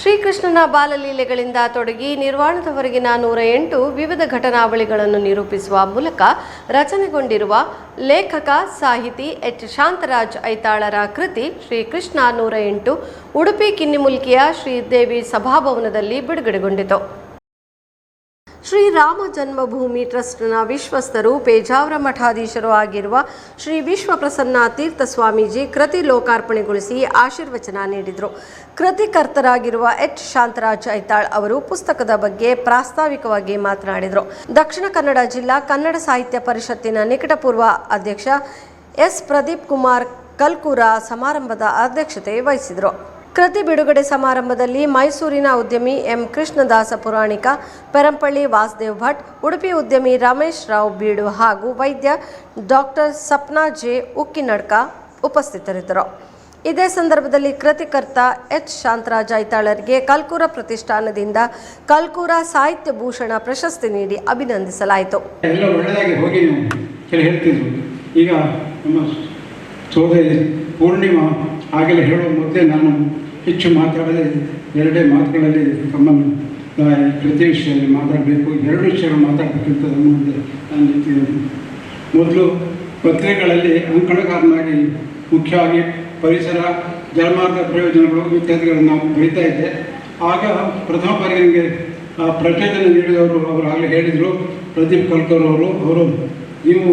ಶ್ರೀಕೃಷ್ಣನ ಬಾಲಲೀಲೆಗಳಿಂದ ತೊಡಗಿ ನಿರ್ವಾಣದವರೆಗಿನ ನೂರ ಎಂಟು ವಿವಿಧ ಘಟನಾವಳಿಗಳನ್ನು ನಿರೂಪಿಸುವ ಮೂಲಕ ರಚನೆಗೊಂಡಿರುವ ಲೇಖಕ, ಸಾಹಿತಿ ಎಚ್. ಶಾಂತರಾಜ್ ಐತಾಳರ ಕೃತಿ ಶ್ರೀಕೃಷ್ಣ ನೂರ ಎಂಟು, ಉಡುಪಿ ಕಿನ್ನಿಮುಲ್ಕಿಯ ಶ್ರೀದೇವಿ ಸಭಾಭವನದಲ್ಲಿ ಬಿಡುಗಡೆಗೊಂಡಿತು. ಶ್ರೀರಾಮ ಜನ್ಮಭೂಮಿ ಟ್ರಸ್ಟ್ನ ವಿಶ್ವಸ್ಥರು, ಪೇಜಾವರ ಮಠಾಧೀಶರು ಆಗಿರುವ ಶ್ರೀ ವಿಶ್ವಪ್ರಸನ್ನ ತೀರ್ಥ ಸ್ವಾಮೀಜಿ ಕೃತಿ ಲೋಕಾರ್ಪಣೆಗೊಳಿಸಿ ಆಶೀರ್ವಚನ ನೀಡಿದರು. ಕೃತಿಕರ್ತರಾಗಿರುವ ಎಚ್. ಶಾಂತರಾಜ್ ಐತಾಳ್ ಅವರು ಪುಸ್ತಕದ ಬಗ್ಗೆ ಪ್ರಾಸ್ತಾವಿಕವಾಗಿ ಮಾತನಾಡಿದರು. ದಕ್ಷಿಣ ಕನ್ನಡ ಜಿಲ್ಲಾ ಕನ್ನಡ ಸಾಹಿತ್ಯ ಪರಿಷತ್ತಿನ ನಿಕಟಪೂರ್ವ ಅಧ್ಯಕ್ಷ ಎಸ್. ಪ್ರದೀಪ್ ಕುಮಾರ್ ಕಲ್ಕೂರ ಸಮಾರಂಭದ ಅಧ್ಯಕ್ಷತೆ ವಹಿಸಿದರು. ಕೃತಿ ಬಿಡುಗಡೆ ಸಮಾರಂಭದಲ್ಲಿ ಮೈಸೂರಿನ ಉದ್ಯಮಿ ಎಂ ಕೃಷ್ಣದಾಸ ಪುರಾಣಿಕ, ಪೆರಂಪಳ್ಳಿ ವಾಸುದೇವ್ ಭಟ್, ಉಡುಪಿ ಉದ್ಯಮಿ ರಮೇಶ್ ರಾವ್ ಬೀಡು ಹಾಗೂ ವೈದ್ಯ ಡಾಕ್ಟರ್ ಸಪ್ನಾ ಜೆ ಉಕ್ಕಿನಡ್ಕ ಉಪಸ್ಥಿತರಿದ್ದರು. ಇದೇ ಸಂದರ್ಭದಲ್ಲಿ ಕೃತಿಕರ್ತ ಎಚ್. ಶಾಂತರಾಜ್ ಐತಾಳರಿಗೆ ಕಲ್ಕೂರ ಪ್ರತಿಷ್ಠಾನದಿಂದ ಕಲ್ಕೂರ ಸಾಹಿತ್ಯ ಭೂಷಣ ಪ್ರಶಸ್ತಿ ನೀಡಿ ಅಭಿನಂದಿಸಲಾಯಿತು. ಈಗ ನಮ್ಮ ಸೋದರಿ ಪೂರ್ಣಿಮಾ ಆಗಲೇ ಹೇಳುವ ಮೊದಲೇ ನಾನು ಹೆಚ್ಚು ಮಾತಾಡದೆ ಎರಡೇ ಮಾತುಗಳಲ್ಲಿ ತಮ್ಮ ಪ್ರತಿ ವಿಷಯದಲ್ಲಿ ಮಾತಾಡಬೇಕು, ಎರಡು ವಿಷಯಗಳು ಮಾತಾಡಬೇಕಂತ ಮುಂದೆ ನಾನು ನಿಂತಿದ್ದೇನೆ. ಮೊದಲು ಪತ್ರಿಕೆಗಳಲ್ಲಿ ಅಂಕಣಕಾರನಾಗಿ ಮುಖ್ಯವಾಗಿ ಪರಿಸರ, ಜಲಮಾರ್ಗ ಪ್ರಯೋಜನಗಳು ಇತ್ಯಾದಿಗಳನ್ನು ನಾವು ಬರೀತಾ ಇದ್ದೆ. ಆಗ ಪ್ರಥಮ ಬಾರಿಗೆ ನನಗೆ ಪ್ರಚೋದನೆ ನೀಡಿದವರು ಅವರು ಆಗಲೇ ಹೇಳಿದರು. ಪ್ರದೀಪ್ ಕಲ್ಕರ್ ಅವರು ಅವರು, ನೀವು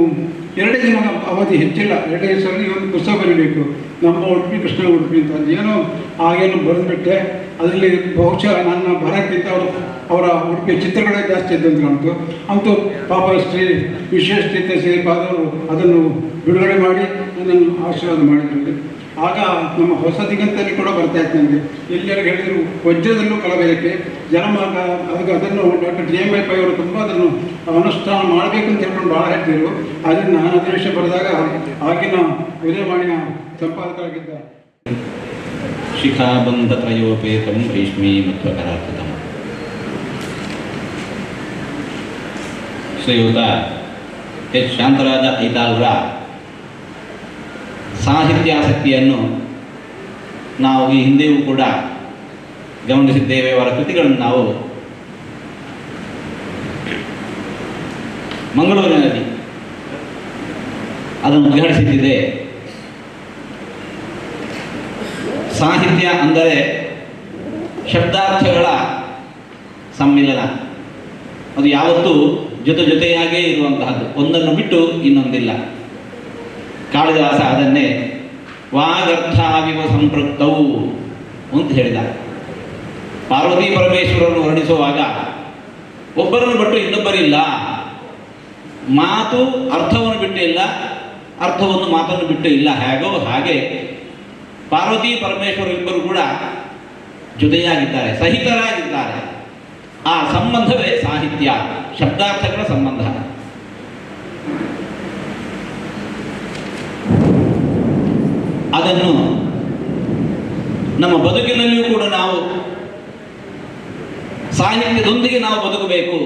ಎರಡೇ ದಿನ ಅವಧಿ ಹೆಚ್ಚಿಲ್ಲ. ಎರಡೇ ದಿವಸದಲ್ಲಿ ಒಂದು ಪುಸ್ತಕ ಬರೀಬೇಕು. ನಮ್ಮ ಉಡುಪಿ, ಕೃಷ್ಣ ಉಡುಪಿ ಅಂತ. ಏನೋ ಹಾಗೇನು ಬರೆದ್ಬಿಟ್ಟೆ. ಅದರಲ್ಲಿ ಬಹುಶಃ ನನ್ನ ಬರೋಕ್ಕಿಂತ ಅವರು ಅವರ ಉಡುಪಿ ಚಿತ್ರಗಳೇ ಜಾಸ್ತಿ ಇದ್ದಂತ ಕಾಣ್ತು. ಅಂತೂ ಪಾಪ ಶ್ರೀ ವಿಶೇಷ ತೀರ್ಥ ಶ್ರೀಪಾದವರು ಅದನ್ನು ಬಿಡುಗಡೆ ಮಾಡಿ, ನನ್ನನ್ನು ಆಶೀರ್ವಾದ ಮಾಡಿದ್ರು ಆಗ ನಮ್ಮ ಹೊಸ ದಿಗಂತಲ್ಲಿ ಕೂಡ ಬರ್ತಾ ಇತ್ತು ನನಗೆ ಎಲ್ಲರೂ ಹೇಳಿದರು, ವಜ್ರದಲ್ಲೂ ಕಲಬೆರಕೆ ಜನಮಾರ್ಗ ಅದಕ್ಕೆ ಅದನ್ನು doctor D M I Pai ಅವರು ತುಂಬ ಅದನ್ನು ಅನುಷ್ಠಾನ ಮಾಡಬೇಕು ಅಂತ ಹೇಳ್ಕೊಂಡು ಭಾಳ ಹೇಳ್ತಿದ್ರು. ಅದನ್ನು ನಾನು ಅಧಿವೇಶ ಬರೆದಾಗ ಆಗಿನ ವಿಜಯವಾಣಿಯ ಸಂಪಾದಕರಾಗಿದ್ದ ಶಿಖಾಬಂಧತ್ರಯೋಪೇತಂ ರೇಷ್ಮಿ ಮತ್ತು ಅಕರಾಕೃತಂ ಶ್ರೀಯುತ ಎಚ್. ಶಾಂತರಾಜ ಐತಾಳ್ರ ಸಾಹಿತ್ಯಾಸಕ್ತಿಯನ್ನು ನಾವು ಈ ಹಿಂದೆಯೂ ಕೂಡ ಗಮನಿಸಿದ್ದೇವೆ ಅವರ ಕೃತಿಗಳನ್ನು ನಾವು ಮಂಗಳೂರಿನಲ್ಲಿ ಅದನ್ನು ಉದ್ಘಾಟಿಸಿದ್ದಿದೆ. ಸಾಹಿತ್ಯ ಅಂದರೆ ಶಬ್ದಾರ್ಥಗಳ ಸಮ್ಮಿಲನ. ಅದು ಯಾವತ್ತೂ ಜೊತೆ ಜೊತೆಯಾಗೇ ಇರುವಂತಹದ್ದು. ಒಂದನ್ನು ಬಿಟ್ಟು ಇನ್ನೊಂದಿಲ್ಲ. ಕಾಳಿದಾಸ ಅದನ್ನೇ ವಾಗರ್ಥಾವಿವ ಸಂಪೃಕ್ತವು ಅಂತ ಹೇಳಿದ ಪಾರ್ವತಿ ಪರಮೇಶ್ವರನ್ನು ವರ್ಣಿಸುವಾಗ ಒಬ್ಬರನ್ನು ಬಿಟ್ಟು ಇನ್ನೊಬ್ಬರಿಲ್ಲ ಮಾತು ಅರ್ಥವನ್ನು ಬಿಟ್ಟು ಇಲ್ಲ, ಅರ್ಥವನ್ನು ಮಾತನ್ನು ಬಿಟ್ಟು ಇಲ್ಲ. ಹೇಗೋ ಹಾಗೆ ಪಾರ್ವತಿ ಪರಮೇಶ್ವರ ಇಬ್ಬರು ಕೂಡ ಜೊತೆಯಾಗಿದ್ದಾರೆ, ಸಹಿತರಾಗಿದ್ದಾರೆ. ಆ ಸಂಬಂಧವೇ ಸಾಹಿತ್ಯ, ಶಬ್ದಾರ್ಥಗಳ ಸಂಬಂಧ. ಅದನ್ನು ನಮ್ಮ ಬದುಕಿನಲ್ಲಿಯೂ ಕೂಡ ನಾವು ಸಾಹಿತ್ಯದೊಂದಿಗೆ ನಾವು ಬದುಕಬೇಕು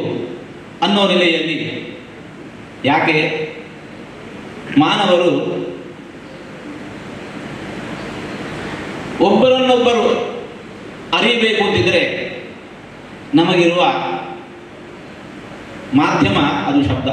ಅನ್ನೋ ನೆಲೆಯಲ್ಲಿ ಯಾಕೆ? ಮಾನವರು ಒಬ್ಬರನ್ನೊಬ್ಬರು ಅರಿಯಬೇಕು ಅಂತಿದ್ರೆ ನಮಗಿರುವ ಮಾಧ್ಯಮ ಅದು ಶಬ್ದ.